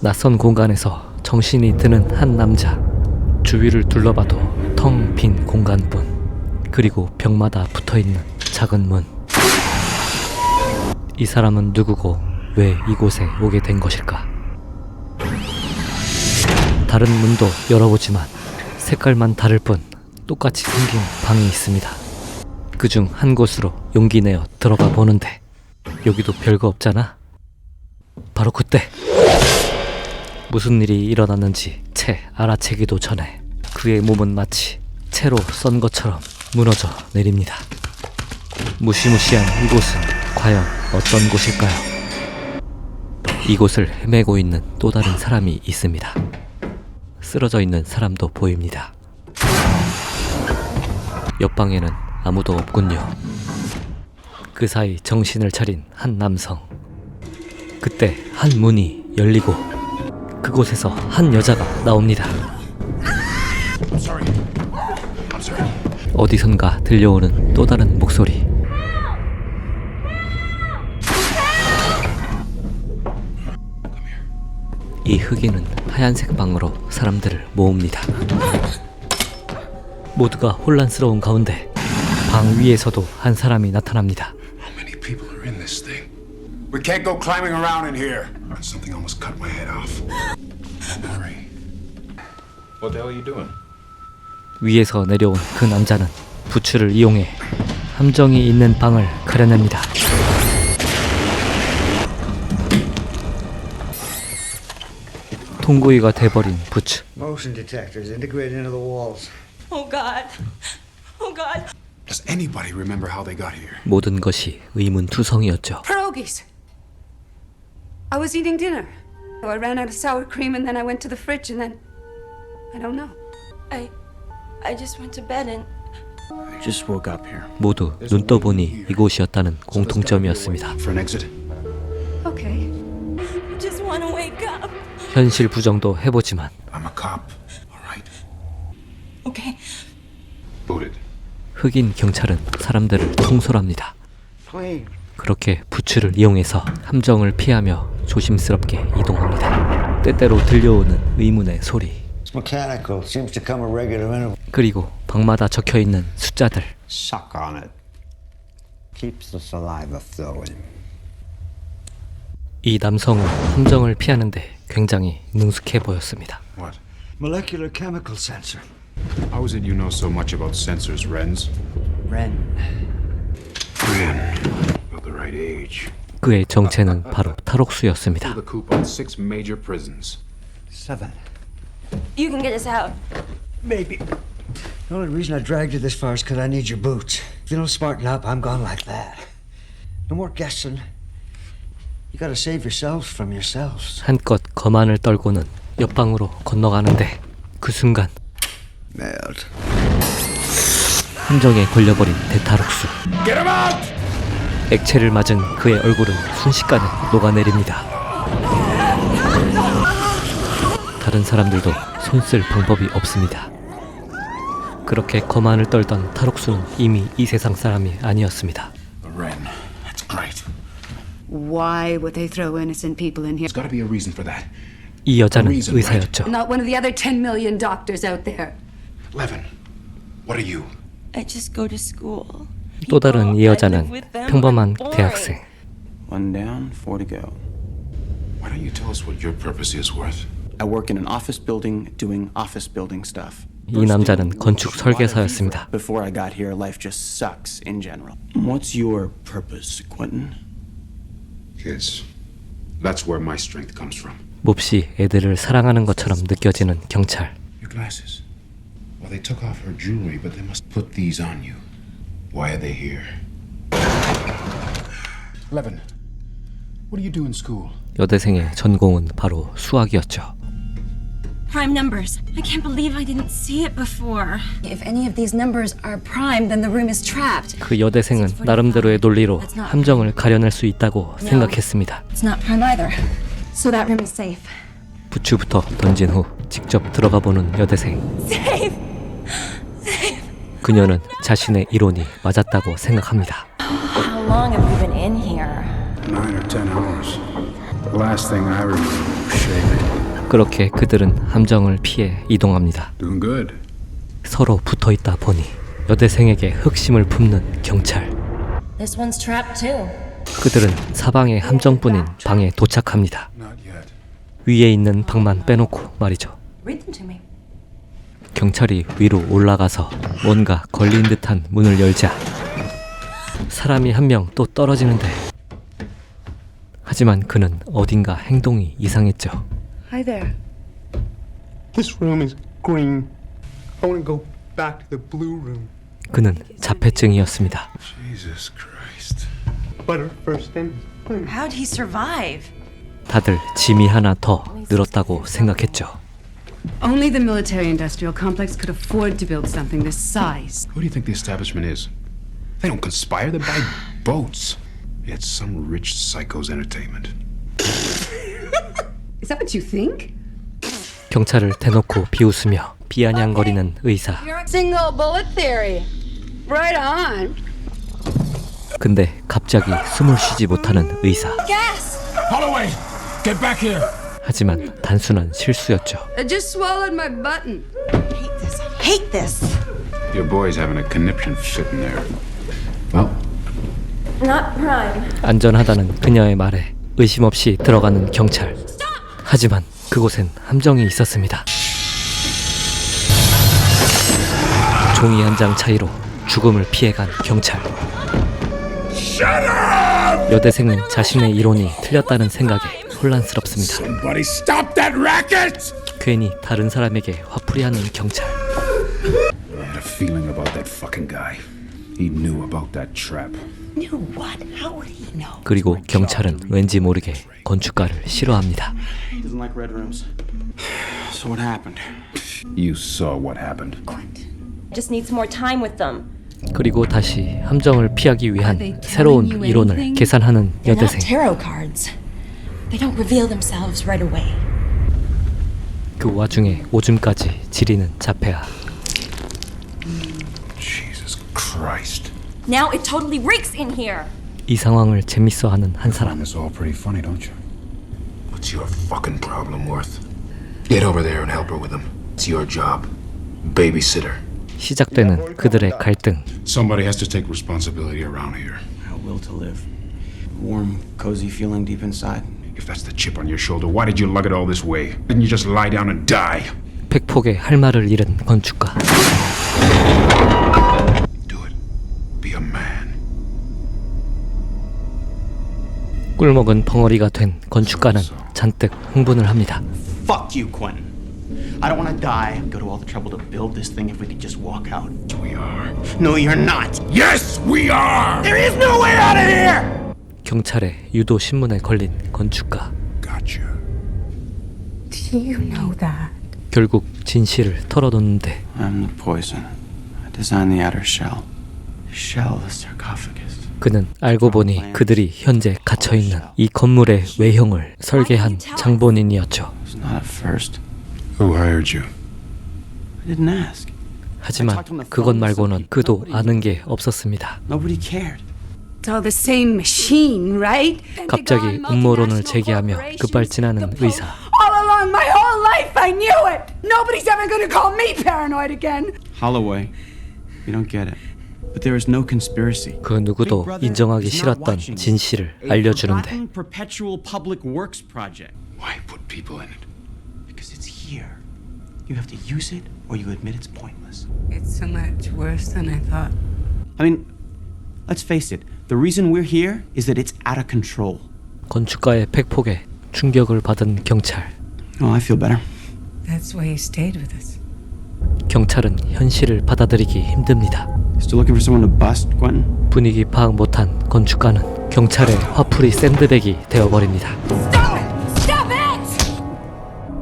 낯선 공간에서 정신이 드는 한 남자. 주위를 둘러봐도 텅 빈 공간뿐. 그리고 벽마다 붙어 있는 작은 문. 이 사람은 누구고 왜 이곳에 오게 된 것일까? 다른 문도 열어보지만 색깔만 다를 뿐 똑같이 생긴 방이 있습니다. 그 중 한 곳으로 용기 내어 들어가 보는데 여기도 별거 없잖아. 바로 그때 무슨 일이 일어났는지 채 알아채기도 전에 그의 몸은 마치 채로 썬 것처럼 무너져 내립니다. 무시무시한 이곳은 과연 어떤 곳일까요? 이곳을 헤매고 있는 또 다른 사람이 있습니다. 쓰러져 있는 사람도 보입니다. 옆방에는 아무도 없군요. 그 사이 정신을 차린 한 남성. 그때 한 문이 열리고 그곳에서 한 여자가 나옵니다. 어디선가 들려오는 또 다른 목소리. 이 흑인은 하얀색 방으로 사람들을 모읍니다. 모두가 혼란스러운 가운데 방 위에서도 한 사람이 나타납니다. We can't go climbing around in here. Something almost cut my head off. Hurry. What the hell are you doing? 위에서 내려온 그 남자는 부츠를 이용해 함정이 있는 방을 가려냅니다. 통구이가 돼버린 부츠. Motion detectors integrated into the walls. Oh God. Oh God. Does anybody remember how they got here? 모든 것이 의문투성이었죠. Pierogies. I was eating dinner. So I ran out of sour cream and then I went to the fridge and then I don't know. I I just went to bed and I just woke up here. 모두 눈 떠보니 이곳이었다는 공통점이었습니다. For an exit? okay. I just want to wake up. 현실 부정도 해보지만 I'm a cop. All right. Okay. Booted. 흑인 경찰은 사람들을 통솔합니다. 그렇게 부츠를 이용해서 함정을 피하며 조심스럽게 이동합니다. 때때로 들려오는 의문의 소리. 그리고 방마다 적혀 있는 숫자들. 이 남성은 함정을 피하는데 굉장히 능숙해 보였습니다. What? Molecular chemical sensor. How is it you know so much about sensors, Renz? Ren. Ren. About the right age. 그의 정체는 바로 탈옥수였습니다. The coup on six major prisons. Seven. You can get us out. Maybe. The only reason I dragged you this far is because I need your boots. If you don't smarten up, I'm gone like that. No more guessing. You gotta save yourselves from yourselves. 한껏 거만을 떨고는 옆방으로 건너가는데 그 순간 Mad. 함정에 걸려버린 대탈옥수. 액체를 맞은 그의 얼굴은 순식간에 녹아내립니다. 다른 사람들도 손쓸 방법이 없습니다. 그렇게 거만을 떨던 탈옥수는 이미 이 세상 사람이 아니었습니다. Ren. That's great. Why would they throw innocent people in here? There's got to be a reason for that. 이 여자는 reason? 의사였죠. Not one of the other 10 million doctors out there. Levin. What are you? I just go to school. 또 다른 이 여자는 평범한 대학생. One down, four to go. Why don't you tell us what your purpose is worth? I work in an office building doing office building stuff. 이 남자는 건축 설계사였습니다. Before I got here, life just sucks in general. What's your purpose, Quentin? Kids. That's where my strength comes from. 몹시 애들을 사랑하는 것처럼 느껴지는 경찰. Your glasses. Well, they took off her jewelry, but they must put these on you. Why are they here? Levin, what do you do in school? 여대생의 전공은 바로 수학이었죠. Prime numbers. I can't believe I didn't see it before. If any of these numbers are prime, then the room is trapped. 그 여대생은 나름대로의 논리로 함정을 가려낼 수 있다고 생각했습니다. It's not prime either. So that room is safe. 부츠부터 던진 후 직접 들어가 보는 여대생. 그녀는 자신의 이론이 맞았다고 생각합니다. How long have you been in here? Nine or ten hours. The last thing I remember was shaving. 그렇게 그들은 함정을 피해 이동합니다. Doing good. 서로 붙어 있다 보니 여대생에게 흑심을 품는 경찰. This one's trapped too. 그들은 사방의 함정뿐인 방에 도착합니다. Not yet. 위에 있는 방만 빼놓고 말이죠. Read them to me. 경찰이 위로 올라가서 뭔가 걸린 듯한 문을 열자 사람이 한 명 또 떨어지는데 하지만 그는 어딘가 행동이 이상했죠. Hi there. This room is green. I want to go back to the blue room. 그는 자폐증이었습니다. Jesus Christ. But her first is How'd he survive? 다들 짐이 하나 더 늘었다고 생각했죠. Only the military industrial complex could afford to build something this size. Who do you think the establishment is? They don't conspire, they buy boats. It's some rich psycho's entertainment. Is that what you think? 경찰을 대놓고 비웃으며 비아냥거리는 의사. Single bullet theory. Right on. 근데 갑자기 숨을 쉬지 못하는 의사. Holloway, get back here. 하지만 단순한 실수였죠. I just swallowed my button. Hate this. Hate this. Your boy's having a conniption fit in there. Well, Not prime. 안전하다는 그녀의 말에 의심 없이 들어가는 경찰. 하지만 그곳엔 함정이 있었습니다. 종이 한 장 차이로 죽음을 피해간 경찰. 여대생은 자신의 이론이 틀렸다는 생각에 혼란스럽습니다. 괜히 다른 사람에게 화풀이하는 경찰. 그리고 경찰은 왠지 모르게 건축가를 싫어합니다. 그리고 다시 함정을 피하기 위한 새로운 이론을 계산하는 여대생. tarot cards. They don't reveal themselves right away. 그 와중에 오줌까지 지리는 자폐아. Jesus Christ. Now it totally reeks in here. 이 상황을 재밌어하는 한 Find 사람. this all pretty funny, don't you? What's your fucking problem worth? Get over there and help her with him. It's your job. Babysitter. 시작되는 그들의 갈등. Somebody has to take responsibility around here. A will to live. Warm, cozy feeling deep inside. If that's the chip on your shoulder, why did you lug it all this way? Didn't you just lie down and die? 팩폭에 할 말을 잃은 건축가. Do it. Be a man. 꿀먹은 벙어리가 된 건축가는 잔뜩 흥분을 합니다. Fuck you, Quentin. I don't want to die and go to all the trouble to build this thing if we could just walk out. We are. No, you're not. Yes, we are! There is no way out of here! 경찰의 유도 신문에 걸린 건축가. Gotcha. Do you know that? 결국 진실을 털어놓는데 I'm the poison. I designed the outer shell. The shell of the sarcophagus. 그는 알고 보니 그들이 현재 갇혀 있는 이 건물의 외형을 설계한 장본인이었죠. It's not at first. Who hired you? I didn't ask. 하지만 그것 말고는 그도 아는 게 없었습니다. Nobody cared. 갑자기 음모론을 제기하며 급발진하는 의사. All along my whole life I knew it! Nobody's ever gonna call me paranoid again! Holloway, you don't get it. But there is no conspiracy. 그 누구도 인정하기 싫었던 진실을 알려주는데 Forgotten perpetual public works project. Why put people in it? Because it's here. You have to use it or you admit it's pointless. It's so much worse than I thought. I mean, let's face it. The reason we're here is that it's out of control. 건축가의 팩폭에 충격을 받은 경찰. Oh, I feel better. That's why you stayed with us. 경찰은 현실을 받아들이기 힘듭니다. Still looking for someone to bust, Quentin? 분위기 파악 못한 건축가는 경찰의 화풀이 샌드백이 되어버립니다. Stop it! Stop it!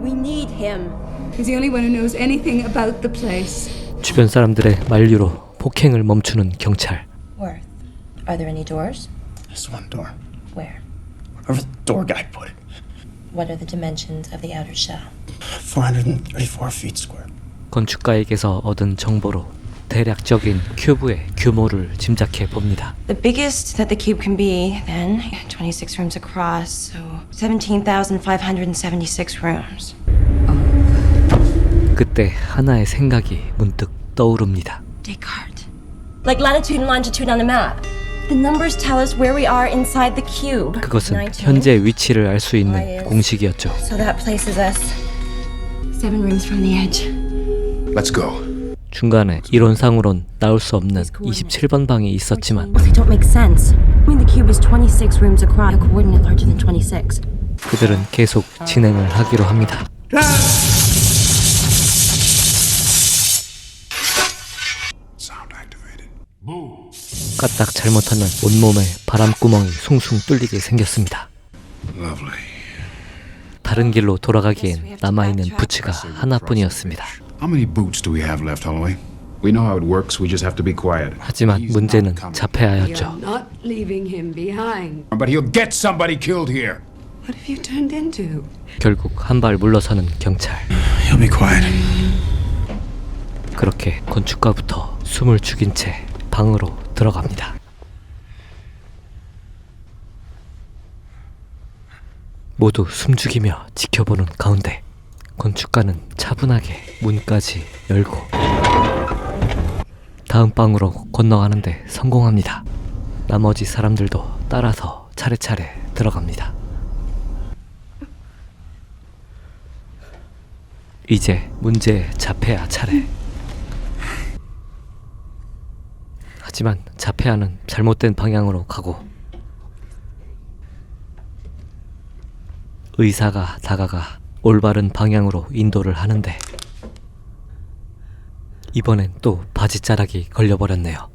We need him. He's the only one who knows anything about the place. 주변 사람들의 만류로 폭행을 멈추는 경찰. Worth. Are there any doors? This one door. Where? Wherever the door guy put it. What are the dimensions of the outer shell? 434 feet square. 건축가에게서 얻은 정보로 대략적인 큐브의 규모를 짐작해 봅니다. The biggest that the cube can be, then, 26 rooms across, so 17,576 rooms. 그때 하나의 생각이 문득 떠오릅니다. Descartes. Like latitude and longitude on a map. The numbers tell us where we are inside the cube. 그것은 19. 현재 위치를 알 수 있는 공식이었죠. So that places us seven rooms from the edge. Let's go. 중간에 이론상으론 나올 수 없는 27번 방이 있었지만 They don't make sense. I mean, the cube is 26 rooms across, a coordinate larger than 26. 그들은 계속 진행을 하기로 합니다. 까딱 잘못하면 온몸에 바람구멍이 숭숭 뚫리게 생겼습니다. 다른 길로 돌아가기엔 남아있는 부츠가 하나뿐이었습니다. How many boots do we have left, Holloway? We know how it works. We just have to be quiet. 하지만 문제는 자폐아였죠. not leaving him behind. But he'll get somebody killed here. What have you turned into? 결국 한 발 물러서는 경찰. He'll be quiet. 그렇게 건축가부터 숨을 죽인 채 방으로 들어갑니다. 모두 숨죽이며 지켜보는 가운데 건축가는 차분하게 문까지 열고 다음 방으로 건너가는데 성공합니다. 나머지 사람들도 따라서 차례차례 들어갑니다. 이제 문제의 자폐아 차례. 하지만 자폐아는 잘못된 방향으로 가고 의사가 다가가 올바른 방향으로 인도를 하는데 이번엔 또 바지자락이 걸려버렸네요.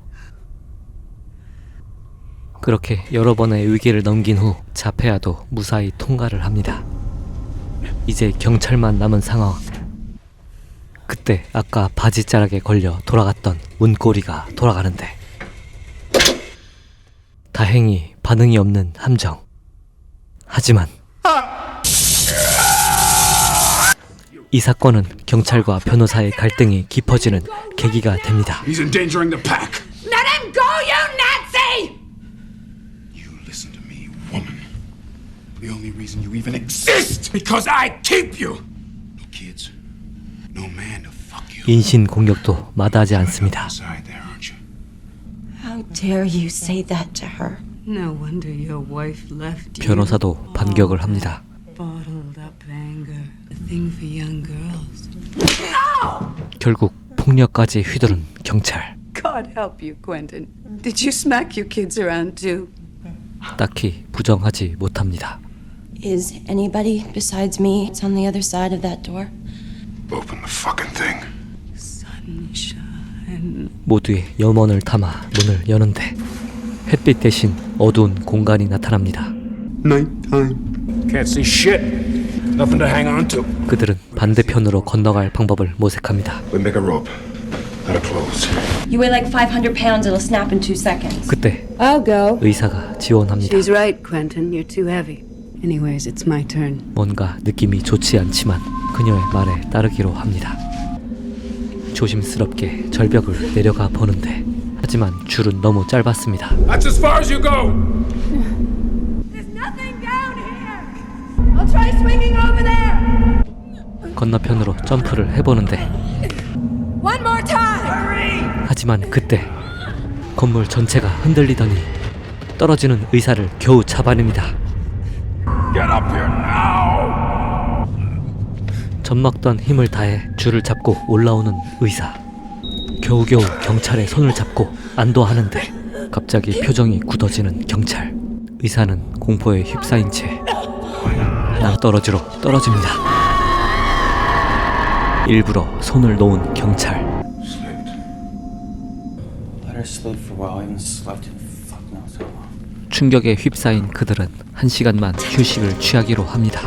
그렇게 여러 번의 위기를 넘긴 후 자폐아도 무사히 통과를 합니다. 이제 경찰만 남은 상황. 그때 아까 바지자락에 걸려 돌아갔던 문고리가 돌아가는데 다행히 반응이 없는 함정. 하지만 이 사건은 경찰과 변호사의 갈등이 깊어지는 계기가 됩니다. He's endangering the pack. Let him go, you Nazi! You listen to me, woman. The only reason you even exist because I keep you. No kids, no man to fuck you. 인신 공격도 마다하지 않습니다. Inside there? How dare you say that to her? No wonder your wife left you. 변호사도 반격을 합니다. Bottled up anger. A thing for young girls. 결국 폭력까지 휘두른 경찰. God help you, Quentin. Did you smack your kids around too? 딱히 부정하지 못합니다. Is anybody besides me on the other side of that door? Open the fucking thing. Sunshine. 모두의 염원을 담아 문을 여는데 햇빛 대신 어두운 공간이 나타납니다. Nighttime. Can't see shit. Nothing to hang on to. 그들은 반대편으로 건너갈 방법을 모색합니다. We make a rope. That'll close. You weigh like 500 pounds, it'll snap in two seconds. 그때 I'll go. 의사가 지원합니다. She's right, Quentin. You're too heavy. Anyways, it's my turn. 뭔가 느낌이 좋지 않지만 그녀의 말에 따르기로 합니다. 조심스럽게 절벽을 내려가 보는데 하지만 줄은 너무 짧았습니다. That's as far as you go. There's nothing down here. I'll try swinging over there. 건너편으로 점프를 해보는데 One more time. 하지만 그때 건물 전체가 흔들리더니 떨어지는 의사를 겨우 잡아냅니다. Get up here now. 젖먹던 힘을 다해 줄을 잡고 올라오는 의사. 겨우겨우 경찰의 손을 잡고 안도하는데 갑자기 표정이 굳어지는 경찰. 의사는 공포에 휩싸인 채 낭떠러지로 떨어집니다. 일부러 손을 놓은 경찰. 충격에 휩싸인 그들은 한 시간만 휴식을 취하기로 합니다.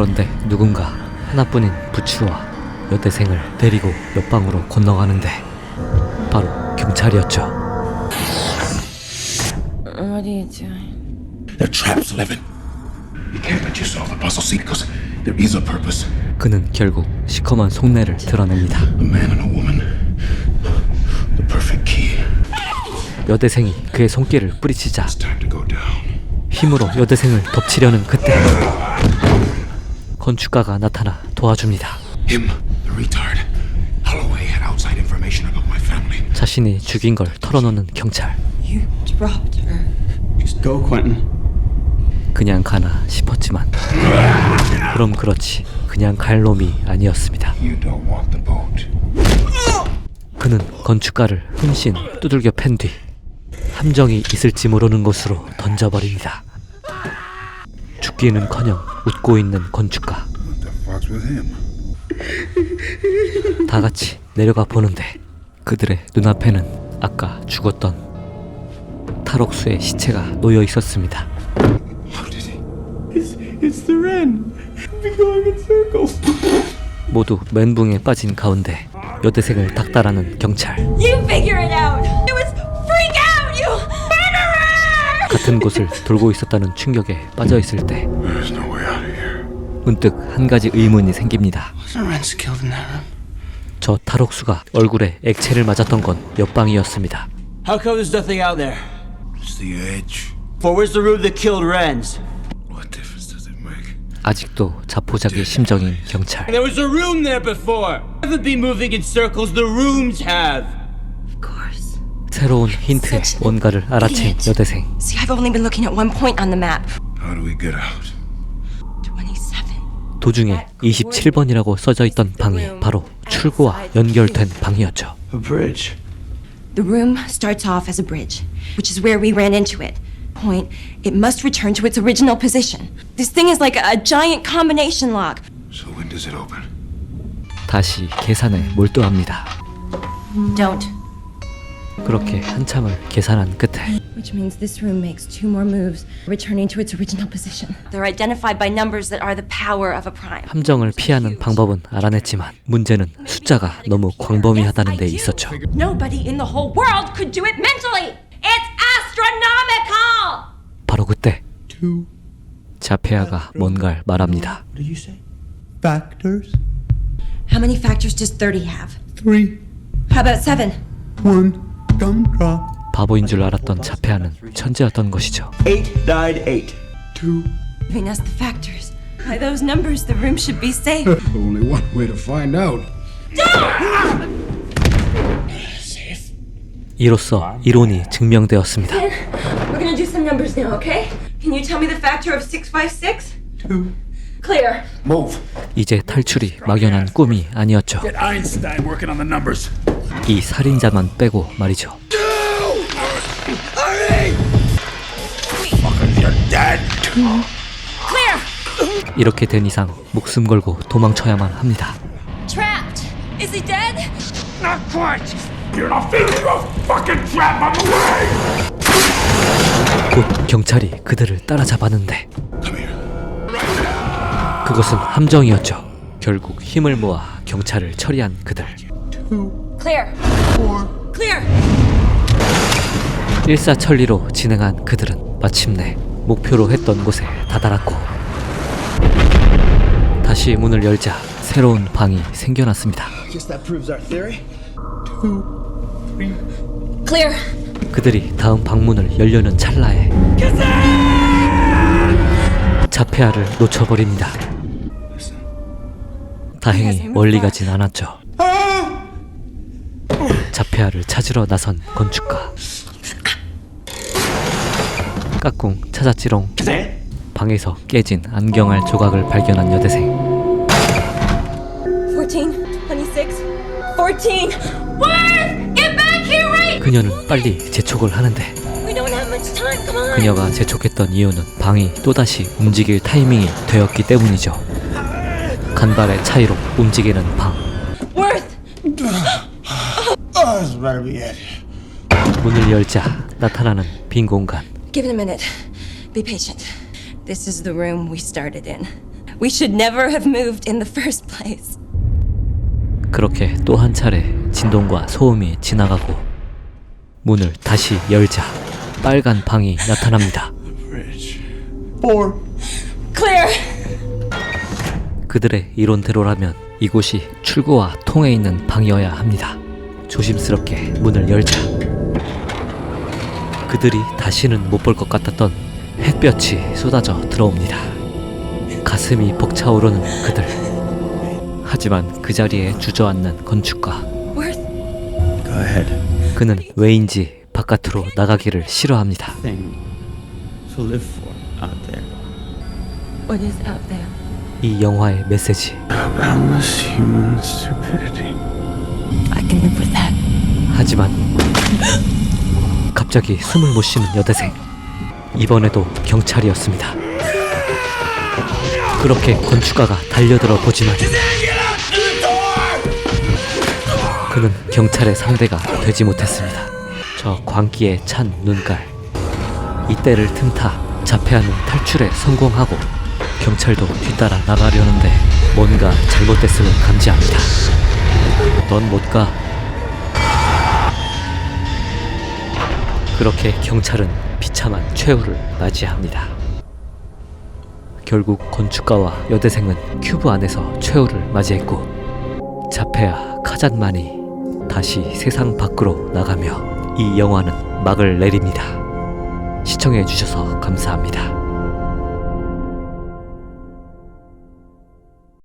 그런데 누군가 하나뿐인 부츠와 여대생을 데리고 옆방으로 건너가는데 바로 경찰이었죠. What are you doing? They're traps, Levin. You can't let yourself puzzle see because there is a purpose. 그는 결국 시커먼 속내를 드러냅니다. A man and a woman. The perfect key. 여대생이 그의 손길을 뿌리치자 It's time to go down. 힘으로 여대생을 덮치려는 그때 건축가가 나타나 도와줍니다. Him, the retard. Holloway had outside information about my family. 자신이 죽인 걸 털어놓는 경찰. You dropped her. Just go, Quentin. 그냥 가나 싶었지만 그럼 그렇지 그냥 갈 놈이 아니었습니다. You don't want the boat. 그는 건축가를 hun신 두들겨 팬 뒤 함정이 있을지 모르는 곳으로 던져버립니다. 죽기는커녕 웃고 있는 건축가. 다 같이 내려가 보는데 그들의 눈앞에는 아까 죽었던 탈옥수의 시체가 놓여 있었습니다. 모두 멘붕에 빠진 가운데 여대생을 닥달하는 경찰. 같은 곳을 돌고 있었다는 충격에 빠져 있을 때 There's no way out of here. 문득 한 가지 의문이 생깁니다. Was the Wrens killed in that room? 저 탈옥수가 얼굴에 액체를 맞았던 건 옆방이었습니다. How come there's nothing out there? It's the edge. For where's the room that killed Wrens? What difference does it make? 아직도 자포자기 심정인 경찰. There was a room there before. Haven't been moving in circles. The rooms have. 새로운 힌트에 뭔가를 알아챈 여대생. See, I've only been looking at one point on the map. How do we get out? 27. 도중에 27번이라고 써져 있던 방이 바로 출구와 연결된 방이었죠. A bridge. The room starts off as a bridge, which is where we ran into it. Point, it must return to its original position. This thing is like a giant combination lock. So when does it open? 다시 계산에 몰두합니다. Don't. 그렇게 한참을 계산한 끝에 Which means this room makes two more moves, returning to its original position. They're identified by numbers that are the power of a prime. 함정을 피하는 방법은 알아냈지만 문제는 숫자가 너무 광범위하다는 데 있었죠. Nobody in the whole world could do it mentally! It's astronomical! 바로 그때 Two 자페아가 뭔가를 말합니다. What did you say? factors. How many factors does 30 have? Three. How about seven? One. 바보인 줄 알았던 자페아는 천재였던 것이죠. Eight died eight. Two. Giving us the factors. By those numbers, the room should be safe. Only one way to find out. 이로써 이론이 증명되었습니다. We're gonna do some numbers now, okay? Can you tell me the factor of 656? Two. Clear. Move. 이제 탈출이 막연한 꿈이 아니었죠. Get Einstein working on the numbers. 이 살인자만 빼고 말이죠. 이렇게 된 이상 목숨 걸고 도망쳐야만 합니다. Trapped! Is he dead? Not quite. You're not feeling a fucking trap on the way. 곧 경찰이 그들을 따라잡았는데. 그것은 함정이었죠. 결국 힘을 모아 경찰을 처리한 그들. Clear. Clear! 일사천리로 진행한 그들은 마침내 목표로 했던 곳에 다다랐고 다시 문을 열자 새로운 방이 생겨났습니다. Guess that proves our theory. Clear! 그들이 다음 방문을 열려는 찰나에 자페아를 놓쳐버립니다. 다행히 멀리 가진 않았죠. 자페아를 찾으러 나선 건축가. 까꿍 찾았지롱. 네? 방에서 깨진 안경알 조각을 발견한 여대생. 14, 26, 14. Worth! Get back here right! 그녀는 빨리 재촉을 하는데 We don't have much time, come on! 그녀가 재촉했던 이유는 방이 또다시 움직일 타이밍이 되었기 때문이죠. 간발의 차이로 움직이는 방. Oh, this better be it. 문을 열자 나타나는 빈 공간. Give it a minute. Be patient. This is the room we started in. We should never have moved in the first place. 그렇게 또 한 차례 진동과 소음이 지나가고 문을 다시 열자 빨간 방이 나타납니다. Bridge. Four. Clear! 그들의 이론대로라면 이곳이 출구와 통해 있는 방이어야 합니다. 조심스럽게 문을 열자 그들이 다시는 못 볼 것 같았던 햇볕이 쏟아져 들어옵니다. 가슴이 벅차오르는 그들. 하지만 그 자리에 주저앉는 건축가. Worth, Go ahead. 그는 왜인지 바깥으로 나가기를 싫어합니다. Thing to live for out there. what is out there? 이 영화의 메시지. I can live with that. 하지만 갑자기 숨을 못 쉬는 여대생. 이번에도 경찰이었습니다. 그렇게 건축가가 달려들어 보지만 그는 경찰의 상대가 되지 못했습니다. 저 광기에 찬 눈깔. 이때를 틈타 자폐아는 탈출에 성공하고 경찰도 뒤따라 나가려는데 뭔가 잘못됐음을 감지합니다. 넌 못 가. 그렇게 경찰은 비참한 최후를 맞이합니다. 결국 건축가와 여대생은 큐브 안에서 최후를 맞이했고 자페아 카잔만이 다시 세상 밖으로 나가며 이 영화는 막을 내립니다. 시청해 주셔서 감사합니다.